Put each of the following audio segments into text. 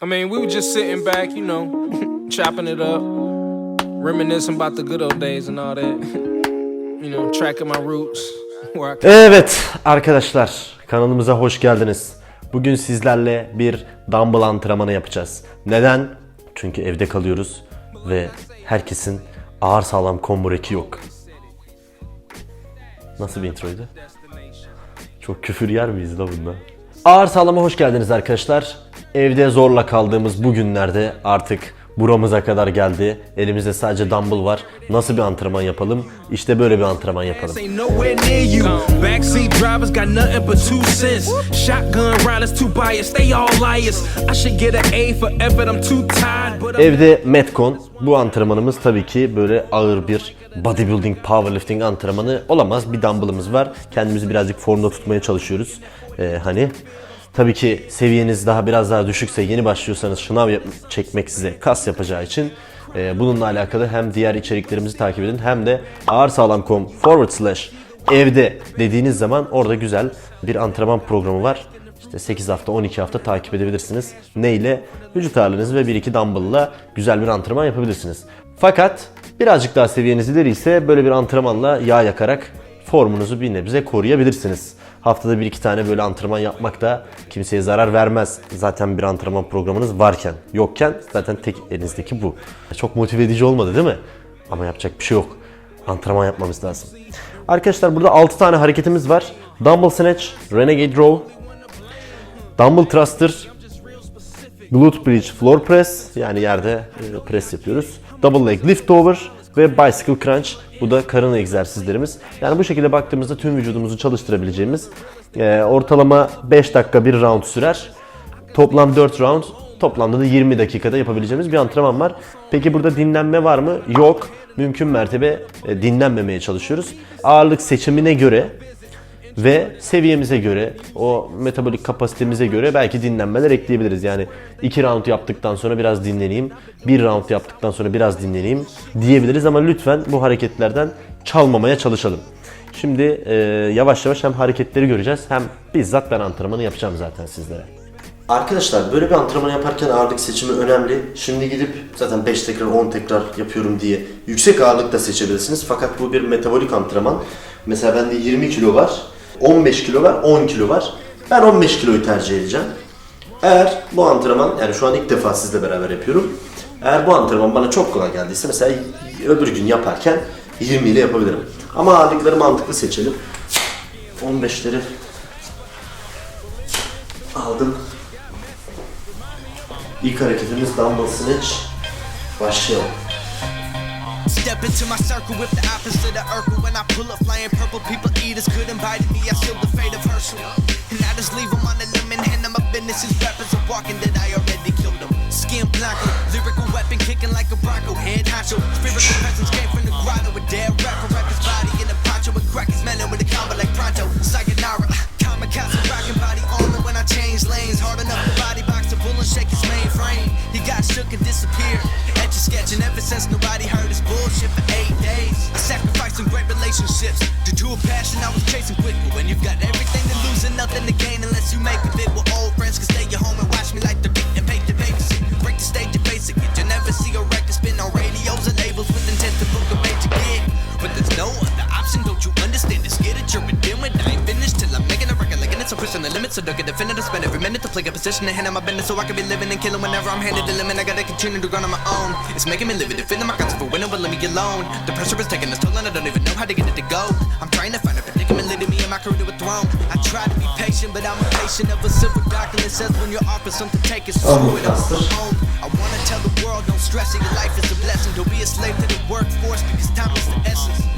I mean, we were just sitting back, you know, chopping it up, reminiscing about the good old days and all that. you know, tracking my roots. Evet arkadaşlar kanalımıza hoş geldiniz. Bugün sizlerle bir dumbbell antrenmanı yapacağız. Neden? Çünkü evde kalıyoruz ve herkesin ağır sağlam combo reki yok. Nasıl bir introydu? Çok küfür yer miyiz la bunda? Ağır sağlama hoş geldiniz arkadaşlar. Evde zorla kaldığımız bu günlerde artık buramıza kadar geldi. Elimizde sadece dumbbell var. Nasıl bir antrenman yapalım? İşte böyle bir antrenman yapalım. Evde Metcon. Bu antrenmanımız tabii ki böyle ağır bir bodybuilding, powerlifting antrenmanı olamaz. Bir dumbbellımız var. Kendimizi birazcık formda tutmaya çalışıyoruz. Ee, hani tabii ki seviyeniz daha biraz daha düşükse yeni başlıyorsanız şınav çekmek size kas yapacağı için e, bununla alakalı hem diğer içeriklerimizi takip edin hem de ağır sağlam.com forward slash evde dediğiniz zaman orada güzel bir antrenman programı var. İşte 8 hafta 12 hafta takip edebilirsiniz. Ne ile? Vücut ağırlığınız ve 1-2 dumbbell'la güzel bir antrenman yapabilirsiniz. Fakat birazcık daha seviyeniz ileri ise böyle bir antrenmanla yağ yakarak formunuzu bir nebze koruyabilirsiniz. Haftada bir iki tane böyle antrenman yapmak da kimseye zarar vermez. Zaten bir antrenman programınız varken, yokken zaten tek elinizdeki bu. Çok motive edici olmadı değil mi? Ama yapacak bir şey yok. Antrenman yapmamız lazım. Arkadaşlar burada 6 tane hareketimiz var. Dumbbell Snatch, Renegade Row, Dumbbell Thruster, Glute Bridge Floor Press yani yerde e, pres yapıyoruz. Double Leg Lift Over ve Bicycle Crunch. Bu da karın egzersizlerimiz. Yani bu şekilde baktığımızda tüm vücudumuzu çalıştırabileceğimiz e, ortalama 5 dakika bir round sürer. Toplam 4 round, toplamda da 20 dakikada yapabileceğimiz bir antrenman var. Peki burada dinlenme var mı? Yok. Mümkün mertebe e, dinlenmemeye çalışıyoruz. Ağırlık seçimine göre ve seviyemize göre, o metabolik kapasitemize göre belki dinlenmeler ekleyebiliriz. Yani 2 round yaptıktan sonra biraz dinleneyim, 1 round yaptıktan sonra biraz dinleneyim diyebiliriz ama lütfen bu hareketlerden çalmamaya çalışalım. Şimdi e, yavaş yavaş hem hareketleri göreceğiz hem bizzat ben antrenmanı yapacağım zaten sizlere. Arkadaşlar böyle bir antrenman yaparken ağırlık seçimi önemli. Şimdi gidip zaten 5 tekrar 10 tekrar yapıyorum diye yüksek ağırlık da seçebilirsiniz. Fakat bu bir metabolik antrenman. Mesela bende 20 kilo var, 15 kilo var, 10 kilo var. Ben 15 kiloyu tercih edeceğim. Eğer bu antrenman, yani şu an ilk defa sizle beraber yapıyorum. Eğer bu antrenman bana çok kolay geldiyse mesela öbür gün yaparken 20 ile yapabilirim. Ama ağırlıkları mantıklı seçelim. 15'leri aldım. İlk hareketimiz dumbbell snatch. Başlayalım. Step into my circle with the opposite of Urkel. When I pull up flying purple, people eat eaters could invite me. I seal the fate of Herschel. And I just leave them on the limb and hand them my business. These rappers are walking that I already killed them. Skin blanco, lyrical weapon kicking like a bronco. Head honcho, spiritual presence came from the grotto. A dead rapper, his body in a poncho. With crack is melon with a combo like pronto. Sayonara, kamikaze, rocking body armor when I change lanes. Hard enough to body box to pull and shake his mainframe. He got shook and disappeared. Etch sketching ever since nobody heard his bullshit for eight days. I sacrificed some great relationships due to a passion I was chasing quick. But when you've got everything to lose and nothing to pushing the limits. So don't get definitive, spend every minute to play a position and handle my business so I can be living and killing whenever I'm handed the limit. I gotta continue to grind on my own. It's making me live it, feeling my concept for winning, but let me get alone. The pressure is taking its toll and I don't even know how to get it to go. I'm trying to find a predicament leading me and my career to a throne. I try to be patient, but I'm a patient of a silver document says when you're offered something, take it slow oh, it up from home. I wanna tell the world, don't stress it, your life is a blessing. Don't be a slave to the workforce because time is the essence.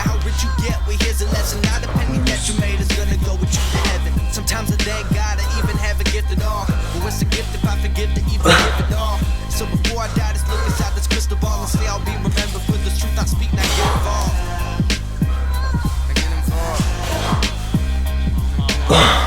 Matter how rich you get, well here's a lesson. Not a penny that you made is gonna go with you to heaven. Sometimes I thank God I even have a gift at all. But what's a gift if I forget to even give it all? So before I die, just look inside this crystal ball and say I'll be remembered for the truth I speak, not get involved. Get involved.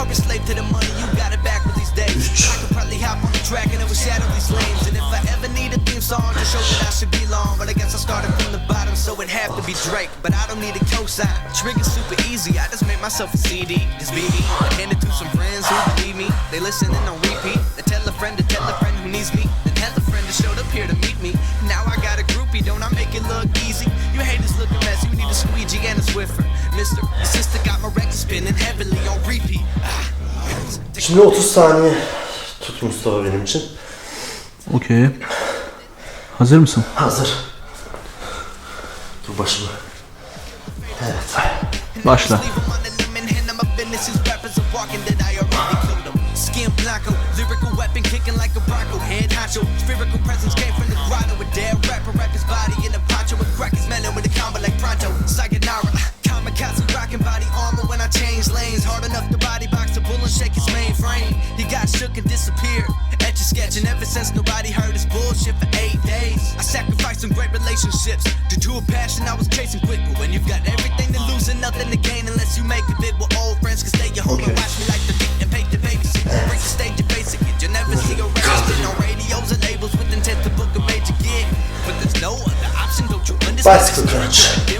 Hope you're slave to the money. You got it back with these days. I could probably hop on the track and overshadow these lanes. And if I ever need a theme song to show that I should be long, but I guess I started from the bottom, so it'd have to be Drake. But I don't need a cosign. Trigger's super easy. I just made myself a CD. This BD. I hand it to some friends who believe me. They listen listening on repeat. They tell a friend to tell a friend who needs me. Then tell a friend to showed up here to meet me. Now I got a groupie. Don't I make it look easy? You haters looking mess, You need a squeegee and a Swiffer. Mister, your sister got my record spinning heavily on repeat. Şimdi 30 saniye tut Mustafa benim için. Okey. Hazır mısın? Hazır. Dur başımı. Evet. Başla. Skin blanco, lyrical weapon kicking like a bronco. Head honcho, spherical presence came from the grotto. Shook disappeared. Etch a sketching ever since nobody heard his bullshit for eight days. I sacrificed some great relationships due to a passion I was chasing quick. But when you've got everything to lose and nothing to gain, unless you make a bid with old friends, can stay your home and watch me like the beat and pay the babysit. Break the stage and basic it. You'll never see a rapper on radios or labels with intent to book a major gig. But there's no other option, don't you understand? Bicycle crunch.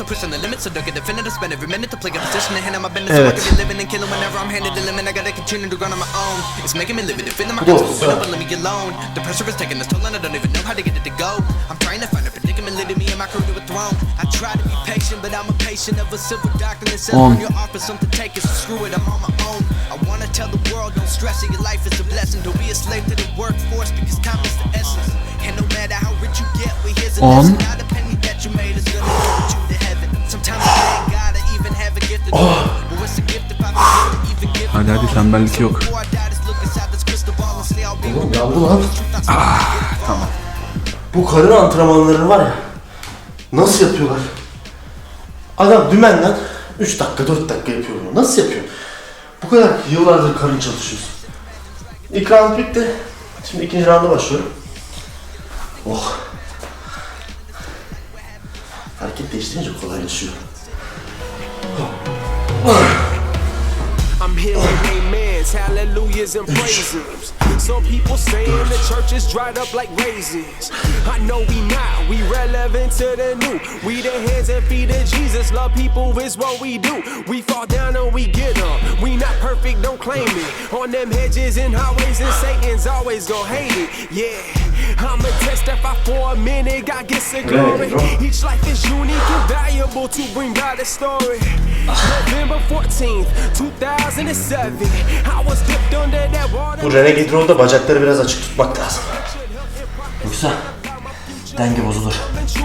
It, like, like, it's a pushing the limits, so don't get definitive. Spend every minute to play a position and hand on my business. So I can be living and killing whenever I'm handed the limit. I gotta continue to grind on my own. It's making me live it, feeling my Whoa, eyes open up and let me get alone. The pressure is taking its toll and I don't even know how to get it to go. I'm trying to find a predicament leading me and my career to a throne. I try to be patient, but I'm a patient of a civil doctrine that says when you're offered something, take it. So screw it, I'm on my own. I wanna tell the world, don't stress it. Your life is a blessing. Don't be a slave to the workforce because time is the essence. And no matter how rich you get, we here's a On. lesson. I'll be Oğlum yandı lan. tamam. Bu karın antrenmanları var ya. Nasıl yapıyorlar? Adam dümenden 3 dakika 4 dakika yapıyor bunu. Nasıl yapıyor? Bu kadar yıllardır karın çalışıyorsun. İlk round bitti. Şimdi ikinci rounda başlıyorum. Oh. Hareket değiştirince kolaylaşıyor. I'm hearing amens, hallelujahs, and praises. Some people saying the church is dried up like raisins. I know we not, we relevant to the new. We the hands and feet of Jesus, love people is what we do. We fall down and we get up. Perfect, don't claim it. On them hedges and highways, and Satan's always gonna hate it. Yeah, I'ma testify for a minute, God gets the glory. Each life is unique and valuable to bring God a story. November 14th, 2007. I was dipped under that water. Bu Renegade Roll'da bacakları biraz açık tutmak lazım. Yoksa denge bozulur. You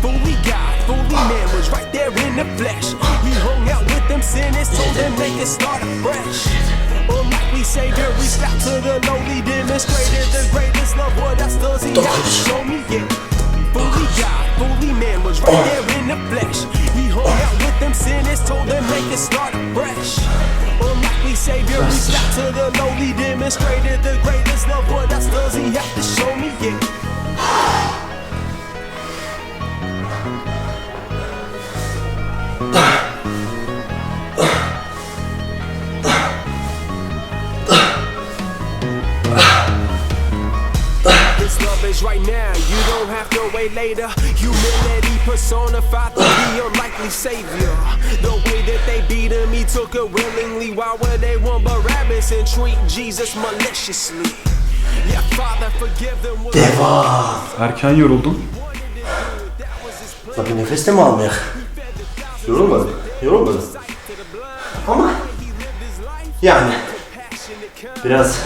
Fully God, fully man was right there in the flesh. He hung out with them sinners, so they'd make it start afresh. Almighty Savior, we stop to the lowly demonstration. The greatest love, what else does He have to show me? Yeah. Fully Üç. Üç. Dört. Dört. Beş. Beş. Dokuz. On. On them sinners, told them they could start fresh. Unlikely savior, reached out to the lowly, demonstrated the greatest love. What else does he have to show me? Yeah. right now. You don't have to wait later. Humility personified to the unlikely savior. The way that they beat him, he took it willingly. Why would they want Barabbas and treat Jesus maliciously? Yeah, Father, forgive them. Devam. Erken yoruldun. Bak bir nefes de mi almayak? Yorulmadım. Yorulmadım. Ama yani biraz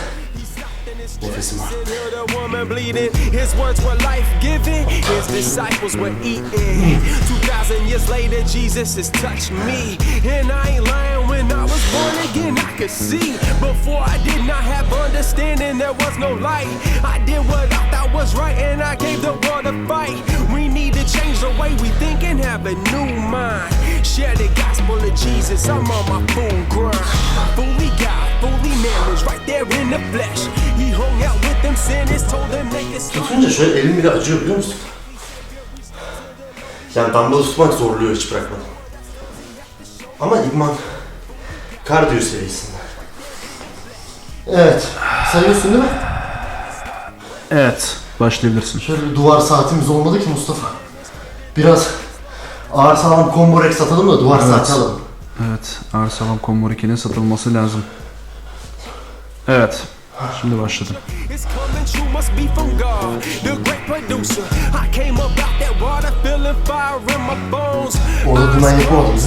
Woman bleeding. His words were life giving. His disciples were eating. Two thousand years later, Jesus has touched me. And I ain't lying. When I was born again, I could see. Before I did not have understanding, there was no light. I did what I thought was right, and I gave the world a fight. We need to change the way we think and have a new mind. Share the gospel of Jesus. I'm on my full grind. Fully God, fully man was right there in the flesh. He hung out with them sinners, told them they could start. Tutunca şöyle elim bile acıyor biliyor musun? Yani dumbbell tutmak zorluyor hiç bırakmadan. Ama idman kardiyo seviyesinde. Evet. Sayıyorsun değil mi? Evet. Başlayabilirsin. Şöyle bir duvar saatimiz olmadı ki Mustafa. Biraz ağır sağlam combo rex satalım da duvar saati alalım. Evet. Ağır sağlam Commodore 2'nin satılması lazım. Evet. Şimdi bones. Orada dümen yapamadım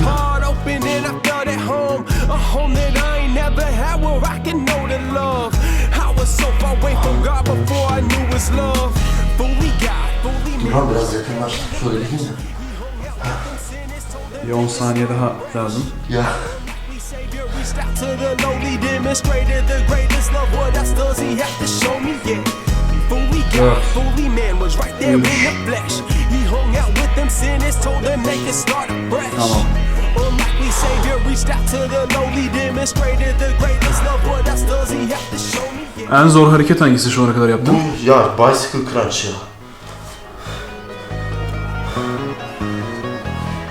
değil mi? Biraz yakınlaş. Şöyle değil mi? Bir 10 saniye daha lazım. Ya to the lowly, demonstrated the greatest love. What else does He have to show me? Yeah. Fully God, fully man was right there in the flesh. He hung out with them sinners, told them they could start afresh. Unlikely Savior reached out to the lowly, demonstrated the greatest love. What else does He have to show me? En zor hareket hangisi şu ana kadar yaptın? bu ya bicycle crunch ya.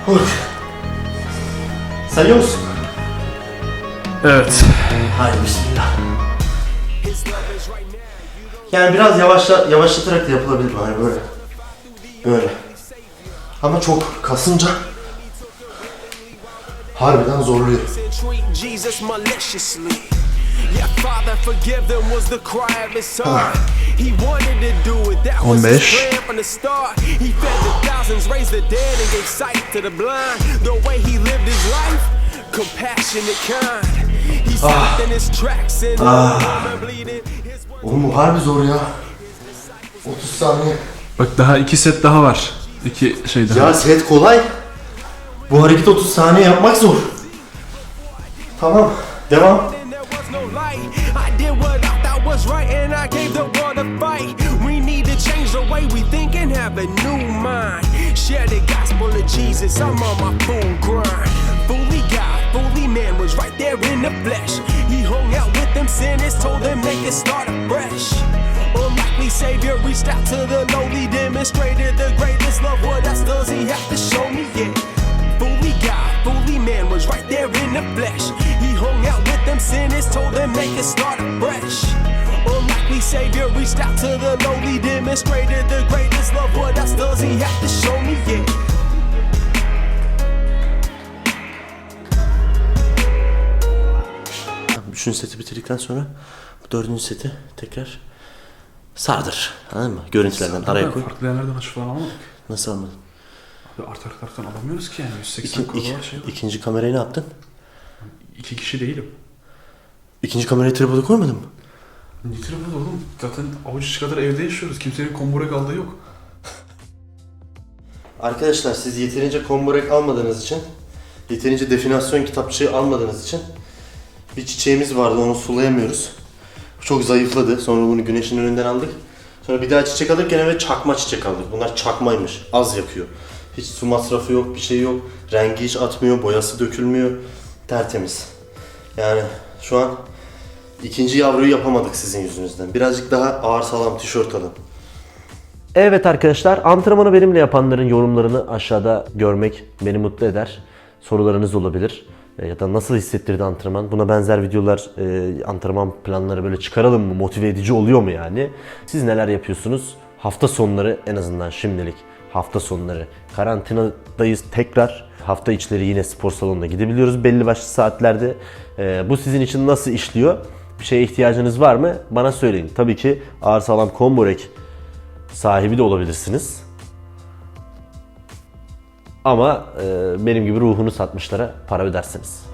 Oy. Sayıyor musun? Evet. Haydi bismillah. Yani biraz yavaşla, yavaşlatarak da yapılabilir hani böyle. Böyle. Ama çok kasınca harbiden zorluyor. and treat Jesus maliciously. Yeah, Father, forgive them was the cry of his heart. He wanted to do it, that was his 15. plan from the start. He fed the thousands, raised the dead, and gave sight to the blind. The way he lived his life, compassionate, kind. Bleeding. His Oğlum bu harbi zor ya. 30 saniye. Bak daha iki set daha var. İki şey daha. Ya set kolay. Bu hareketi 30 saniye yapmak zor. Tamam. Devam. I did what I thought was right, and I gave the world a fight. We need to change the way we think and have a new mind. Share the gospel of Jesus. I'm on my full grind. Fully God, fully man was right there in the flesh. He hung out with them sinners, told them they could start afresh. Unlikely Savior reached out to the lowly, demonstrated the greatest love. What else does He have to show me? Yeah. Fully God, fully man was right there in the flesh. He hung out with them sinners, told them they could start afresh. Savior reached out to the lowly, demonstrated the greatest love. What else does He have to show me? Yeah. Üçüncü seti bitirdikten sonra bu dördüncü seti tekrar sardır. Anladın mı? Görüntülerden araya koy. Farklı yerlerden açı falan ama Nasıl anladın? abi artar artartan alamıyoruz ki yani. 180 İki, kurulu iki, var şey var. ikinci kamerayı ne yaptın? İki kişi değilim. İkinci kamerayı tripoda koymadın mı? Nitre bu oğlum. Zaten avuç kadar evde yaşıyoruz. Kimsenin kombora kaldığı yok. Arkadaşlar siz yeterince komborek almadığınız için, yeterince definasyon kitapçığı almadığınız için bir çiçeğimiz vardı onu sulayamıyoruz. Çok zayıfladı. Sonra bunu güneşin önünden aldık. Sonra bir daha çiçek alırken eve çakma çiçek aldık. Bunlar çakmaymış. Az yakıyor. Hiç su masrafı yok, bir şey yok. Rengi hiç atmıyor, boyası dökülmüyor. Tertemiz. Yani şu an ikinci yavruyu yapamadık sizin yüzünüzden. Birazcık daha ağır sağlam tişört alın. Evet arkadaşlar, antrenmanı benimle yapanların yorumlarını aşağıda görmek beni mutlu eder. Sorularınız olabilir. E, Ya da nasıl hissettirdi antrenman? Buna benzer videolar, e, antrenman planları böyle çıkaralım mı? Motive edici oluyor mu yani? Siz neler yapıyorsunuz? Hafta sonları en azından şimdilik hafta sonları karantinadayız tekrar. Hafta içleri yine spor salonuna gidebiliyoruz belli başlı saatlerde. E, bu sizin için nasıl işliyor? Bir şeye ihtiyacınız var mı? Bana söyleyin. Tabii ki ağır sağlam komborek sahibi de olabilirsiniz. Ama e, benim gibi ruhunu satmışlara para ödersiniz.